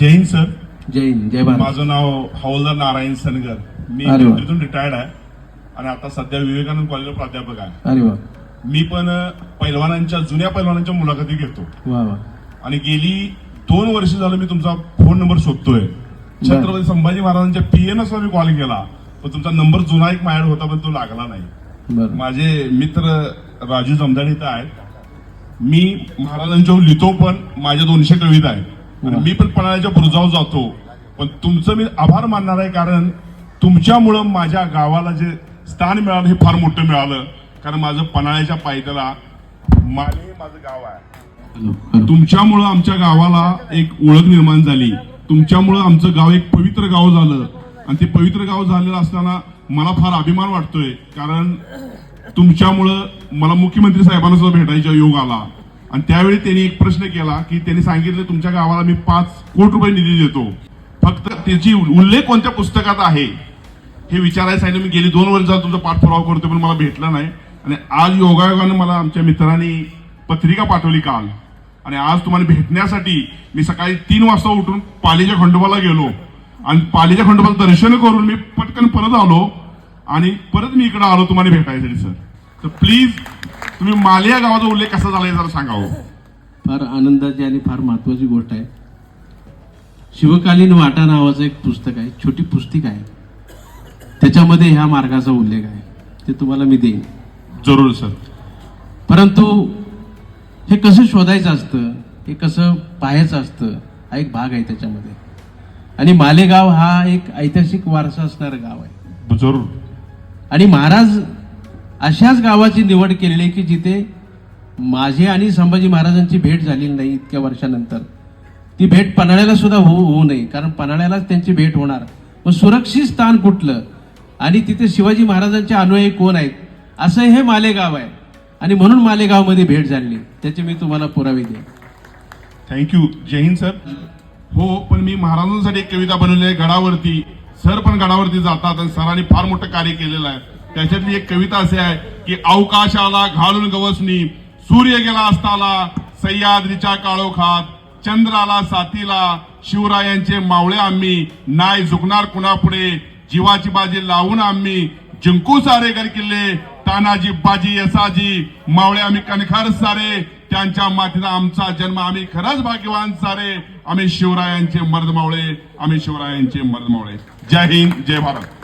जय Hind sir. जय हिंद जय भारत. माझं नाव हवलदार नारायण सनगर. मी अरे वा. तिथून रिटायर्ड आहे. आणि आता सध्या विवेकानंद कॉलेजला प्राध्यापक आहे. अरे वा. मी पण पैलवानांच्या जुन्या पैलवानांच्या मुलाखती घेतो. वा वा. आणि गेली दोन वर्ष झालं मी तुमचा फोन नंबर शोधतोय. छत्रपती संभाजी महाराजांच्या पीएन सुद्धा मी कॉल केला. पण तुमचा नंबर जुना एक माझ्याकडे होता पण तो लागला नाही. बरं. माझे मित्र राजू जमदाडे इथं आहेत. मी महाराजांच्यावर लिहितो पण माझ्या दोनशे कविता आहेत. आणि मी पण पणाच्या बुरजाव जातो. पण तुमचं मी आभार मानणार आहे कारण तुमच्यामुळं माझ्या गावाला जे स्थान मिळालं हे फार मोठं मिळालं. कारण माझं पन्हाळ्याच्या पायथ्याला माले माझं गाव आहे. तुमच्यामुळं आमच्या गावाला एक ओळख निर्माण झाली. तुमच्यामुळं आमचं गाव एक पवित्र गाव झालं. आणि ते पवित्र गाव झालेलं असताना मला फार अभिमान वाटतोय. कारण तुमच्यामुळं मला मुख्यमंत्री साहेबांना सुद्धा भेटायचा योग आला. आणि त्यावेळी त्यांनी एक प्रश्न केला की त्यांनी सांगितलं तुमच्या गावाला मी पाच कोटी रुपये निधी देतो. फक्त त्याची उल्लेख कोणत्या पुस्तकात आहे? हे विचारायला सांगितलं मी गेली दोन वर्ष तुमचा पाठपुरावा करतो पण मला भेटला नाही. आणि आज योगायोगानं मला आमच्या मित्रांनी पत्रिका पाठवली काल. आणि आज तुम्हाला भेटण्यासाठी मी सकाळी तीन वाजता उठून पालीच्या खंडोबाला गेलो. आणि पालीच्या खंडोबाला दर्शन करून मी पटकन परत आलो. आणि परत मी इकडे आलो तुम्हाला भेटायसाठी सर. तर प्लीज तुम्ही माले या गावाचा उल्लेख कसा झाला हे जरा सांगावं फार आनंदाची आणि फार महत्वाची गोष्ट आहे. शिवकालीन वाटा नावाचं एक पुस्तक आहे छोटी पुस्तिका आहे. त्याच्यामध्ये ह्या मार्गाचा उल्लेख आहे. ते तुम्हाला मी देईन. जरूर सर. परंतु हे कसं शोधायचं असतं हे कसं पाहायचं असतं हा एक भाग आहे त्याच्यामध्ये. आणि मालेगाव हा एक ऐतिहासिक वारसा असणारं गाव आहे. जरूर. आणि महाराज अशाच गावाची निवड केलेली आहे की जिथे माझे आणि संभाजी महाराजांची भेट झालेली नाही इतक्या वर्षानंतर. ती भेट पन्हाळ्याला सुद्धा होऊ होऊ नये कारण पन्हाळ्यालाच त्यांची भेट होणार. मग सुरक्षित स्थान कुठलं? आणि तिथे शिवाजी महाराजांचे अनुयायी कोण आहेत? असं हे मालेगाव आहे. आणि म्हणून मालेगावमध्ये भेट झाली त्याचे मी तुम्हाला पुरावे देईन. थँक्यू जय हिंद सर हो पण मी महाराजांसाठी एक कविता बनवली आहे. गडावरती सर पण गडावरती जातात आणि सरांनी फार मोठं कार्य केलेलं आहे. त्याच्यातली एक कविता अशी आहे की अवकाशाला घालून गवसनी सूर्य गेला असताला सह्याद्रीच्या काळोखात चंद्राला साथीला शिवरायांचे मावळे आम्ही नाय झुकणार कुणापुढे जीवाची बाजी लावून आम्ही जिंकू सारे गड किल्ले तानाजी बाजी यसाजी मावळे आम्ही कणखार सारे त्यांच्या मातीचा आमचा जन्म आम्ही खरंच भाग्यवान सारे आम्ही शिवरायांचे मर्द मावळे आम्ही शिवरायांचे मर्द मावळे. जय हिंद जय भारत.